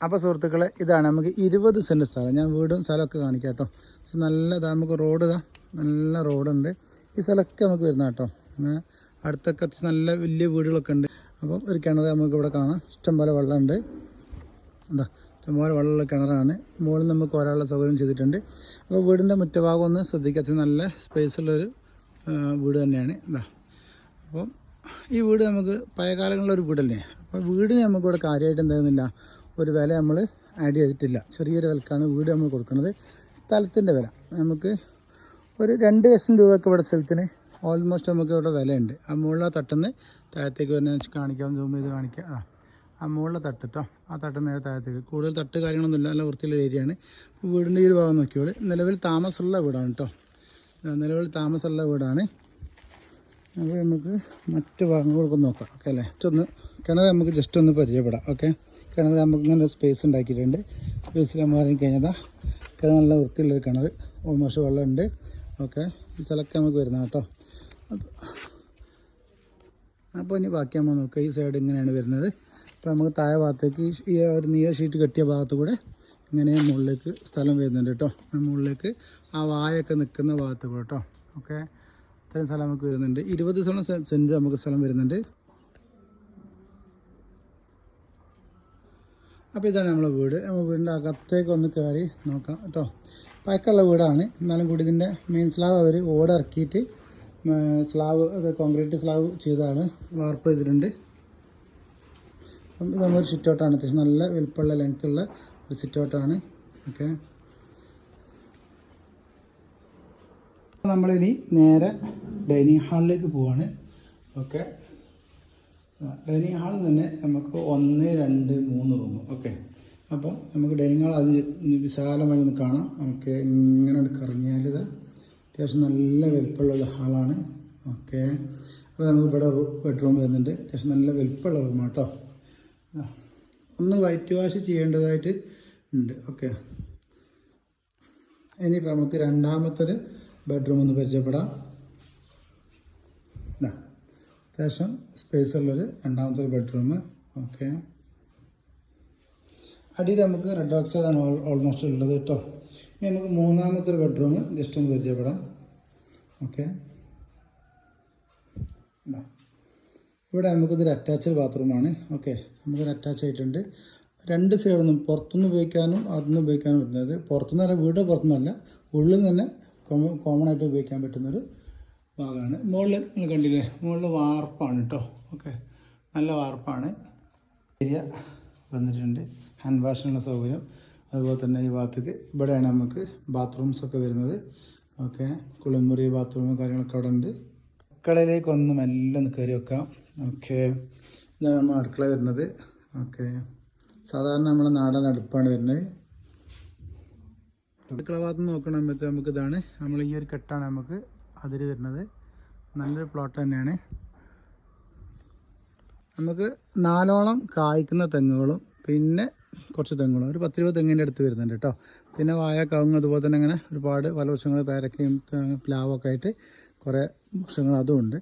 അപ്പോൾ സുഹൃത്തുക്കളെ ഇതാണ് നമുക്ക് ഇരുപത് സെന്റ് സ്ഥലം. ഞാൻ വീടും സ്ഥലമൊക്കെ കാണിക്കാം കേട്ടോ. നല്ലതാണ് നമുക്ക് റോഡ് ഇതാ നല്ല റോഡുണ്ട്. ഈ സ്ഥലമൊക്കെ നമുക്ക് വരുന്ന കേട്ടോ. അങ്ങനെ അടുത്തൊക്കെ നല്ല വലിയ വീടുകളൊക്കെ ഉണ്ട്. അപ്പോൾ ഒരു കിണർ നമുക്ക് ഇവിടെ കാണാം. ഇഷ്ടംപോലെ വെള്ളമുണ്ട്. എന്താ ഇഷ്ടംപോലെ വെള്ളമുള്ള കിണറാണ്. മുകളിൽ നമുക്ക് ഒരാളുടെ സൗകര്യം ചെയ്തിട്ടുണ്ട്. അപ്പോൾ വീടിന്റെ മുറ്റഭാഗം ഒന്ന് ശ്രദ്ധിക്കാത്ത നല്ല സ്പേസ് ഉള്ളൊരു ആ, വീട് തന്നെയാണ്. എന്താ അപ്പം ഈ വീട് നമുക്ക് പഴയകാലങ്ങളിലൊരു വീടല്ലേ? അപ്പോൾ വീടിന് നമുക്കിവിടെ കാര്യമായിട്ട് എന്താകുന്നില്ല ഒരു വില നമ്മൾ ആഡ് ചെയ്തിട്ടില്ല. ചെറിയൊരു വിലക്കാണ് വീട് നമ്മൾ കൊടുക്കുന്നത്. സ്ഥലത്തിന്റെ വില. നമുക്ക് ഒരു രണ്ട് ലക്ഷം രൂപയൊക്കെ ഇവിടെ സ്ഥലത്തിന് ഓൾമോസ്റ്റ് നമുക്ക് ഇവിടെ വിലയുണ്ട്. ആ മുകളിലെ തട്ടുന്ന് താഴത്തേക്ക് വരുന്ന കാണിക്കാം. സൂം ചെയ്ത് കാണിക്കാം. ആ ആ മുകളിലെ തട്ട് കേട്ടോ ആ തട്ട് നേരെ താഴത്തേക്ക്. കൂടുതൽ തട്ട് കാര്യങ്ങളൊന്നുമില്ല. നല്ല വൃത്തിയുള്ള ഏരിയയാണ് വീടിന്റെ ഈ ഒരു ഭാഗം നോക്കിയോളൂ നിലവിൽ താമസമുള്ള വീടാണ് കേട്ടോ നിലവിൽ താമസമുള്ള വീടാണ്. അപ്പോൾ നമുക്ക് മറ്റ് ഭാഗങ്ങളൊക്കെ നോക്കാം. ഓക്കെ അല്ലേ? ഒന്ന് കിണർ നമുക്ക് ജസ്റ്റ് ഒന്ന് പരിചയപ്പെടാം. ഓക്കെ? കിണർ നമുക്ക് ഇങ്ങനെ സ്പേസ് ഉണ്ടാക്കിയിട്ടുണ്ട്. നമ്മൾ ഇറങ്ങി കഴിഞ്ഞതാ കിണർ നല്ല വൃത്തിയുള്ളൊരു കിണർ ഓൾമോസ്റ്റ് വെള്ളമുണ്ട്. ഓക്കെ ഈ സ്ഥലമൊക്കെ നമുക്ക് വരുന്ന കേട്ടോ. അപ്പോൾ ഇനി ബാക്കി നമ്മൾ നോക്കുക. ഈ സൈഡ് ഇങ്ങനെയാണ് വരുന്നത്. അപ്പോൾ നമുക്ക് താഴെ ഭാഗത്തേക്ക് ഈ ഒരു നീല ഷീറ്റ് കെട്ടിയ ഭാഗത്ത് കൂടെ ഇങ്ങനെ മുകളിലേക്ക് സ്ഥലം വരുന്നുണ്ട് കേട്ടോ. മുകളിലേക്ക് ആ വായൊക്കെ നിൽക്കുന്ന ഭാഗത്ത് കൂടെ കേട്ടോ. ഓക്കെ അത്രയും സ്ഥലം നമുക്ക് വരുന്നുണ്ട്. ഇരുപത് സെന്റ് നമുക്ക് സ്ഥലം വരുന്നുണ്ട്. അപ്പോൾ ഇതാണ് നമ്മളെ വീട്. നമ്മൾ വീടിന്റെ അകത്തേക്ക് ഒന്ന് കയറി നോക്കാം കേട്ടോ. പഴക്കമുള്ള വീടാണ്. എന്നാലും കൂടി ഇതിന്റെ മെയിൻ സ്ലാബ് അവർ ഓട് ഇറക്കിയിട്ട് സ്ലാബ് അത് കോൺക്രീറ്റ് സ്ലാബ് ചെയ്തതാണ്. വാർപ്പ് ചെയ്തിട്ടുണ്ട്. അപ്പം ഇത് നമ്മളൊരു സിറ്റ് ഔട്ടാണ് അത്യാവശ്യം നല്ല വലുപ്പമുള്ള ലെങ്ത്തുള്ള ഒരു സിറ്റ് ഔട്ടാണ് ഓക്കെ നമ്മളിനി നേരെ ഡൈനിങ് ഹാളിലേക്ക് പോവാണ്. ഓക്കെ ഡൈനിങ് ഹാളിൽ തന്നെ നമുക്ക് ഒന്ന് രണ്ട് മൂന്ന് റൂം. ഓക്കെ. അപ്പം നമുക്ക് ഡൈനിങ് ഹാൾ അത് വിശാലമായി കാണാം. നമുക്ക് ഇങ്ങനെ കറങ്ങിയാൽ ഇത് അത്യാവശ്യം നല്ല വലുപ്പമുള്ള ഹാളാണ്. ഓക്കെ. അപ്പോൾ നമുക്ക് ഇവിടെ ബെഡ്റൂം വരുന്നുണ്ട്. അത്യാവശ്യം നല്ല വലുപ്പമുള്ള റൂം കേട്ടോ. ഒന്ന് വൈറ്റ് വാഷ് ചെയ്യേണ്ടതായിട്ട് ഉണ്ട്. ഓക്കെ. ഇനിയിപ്പോൾ നമുക്ക് രണ്ടാമത്തൊരു ബെഡ്റൂം ഒന്ന് പരിചയപ്പെടാം. അത്യാവശ്യം സ്പേസ് ഉള്ളൊരു രണ്ടാമത്തെ ഒരു ബെഡ്റൂം. ഓക്കെ. അടിയിൽ നമുക്ക് റെഡ് ഓക്സൈഡാണ് ഓൾമോസ്റ്റ് ഉള്ളത് കേട്ടോ. ഇനി നമുക്ക് മൂന്നാമത്തെ ഒരു ബെഡ്റൂം ജസ്റ്റ് ഒന്ന് പരിചയപ്പെടാം. ഓക്കെ. ഇവിടെ നമുക്കിതൊരു അറ്റാച്ച്ഡ് ബാത്റൂമാണ് ഓക്കെ. നമുക്കൊരു അറ്റാച്ച് ആയിട്ടുണ്ട്. രണ്ട് സൈഡൊന്നും നിന്നും പുറത്തുനിന്ന് ഉപയോഗിക്കാനും അതിന്ന് ഉപയോഗിക്കാനും പറ്റുന്നത്. പുറത്തുനിന്ന് പറഞ്ഞാൽ വീട് പുറത്തുനിന്നല്ല ഉള്ളിൽ തന്നെ കോമൺ ആയിട്ട് ഉപയോഗിക്കാൻ പറ്റുന്നൊരു ഭാഗമാണ്. മുകളിൽ നിങ്ങൾ കണ്ടില്ലേ? മുകളിൽ വാർപ്പാണ് കേട്ടോ ഓക്കെ. നല്ല വാർപ്പാണ്. ഏരിയ വന്നിട്ടുണ്ട്. ഹാൻഡ് വാഷിനുള്ള സൗകര്യം. അതുപോലെ തന്നെ ഈ ഭാഗത്തേക്ക് ഇവിടെയാണ് നമുക്ക് ബാത്റൂംസൊക്കെ വരുന്നത്. ഓക്കെ. കുളിമുറി ബാത്റൂം കാര്യങ്ങളൊക്കെ അവിടെ ഉണ്ട്. അടുക്കളയിലേക്ക് ഒന്ന് മെല്ലെ ഒന്ന് കയറി വെക്കാം. ഓക്കെ. ഇതാണ് നമ്മൾ അടുക്കള വരുന്നത്. ഓക്കെ. സാധാരണ നമ്മുടെ നാടൻ അടുപ്പാണ് വരുന്നത്. അടുക്കള ഭാഗത്ത് നോക്കണമ്പോഴത്തേക്ക് നമുക്ക് ഇതാണ്. നമ്മൾ ഈ ഒരു കെട്ടാണ് നമുക്ക് അതിര് വരുന്നത്. നല്ലൊരു പ്ലോട്ട് തന്നെയാണ്. നമുക്ക് നാലോളം കായ്ക്കുന്ന തെങ്ങുകളും പിന്നെ കുറച്ച് തെങ്ങുകളും. ഒരു പത്തിരുപത് തെങ്ങിന്റെ അടുത്ത് വരുന്നുണ്ട് കേട്ടോ പിന്നെ വായ കവുങ്ങ് അതുപോലെ തന്നെ അങ്ങനെ ഒരുപാട് പല വൃക്ഷങ്ങൾ പേരക്കയും പ്ലാവൊക്കെ ആയിട്ട് കുറേ വൃക്ഷങ്ങൾ അതും ഉണ്ട്.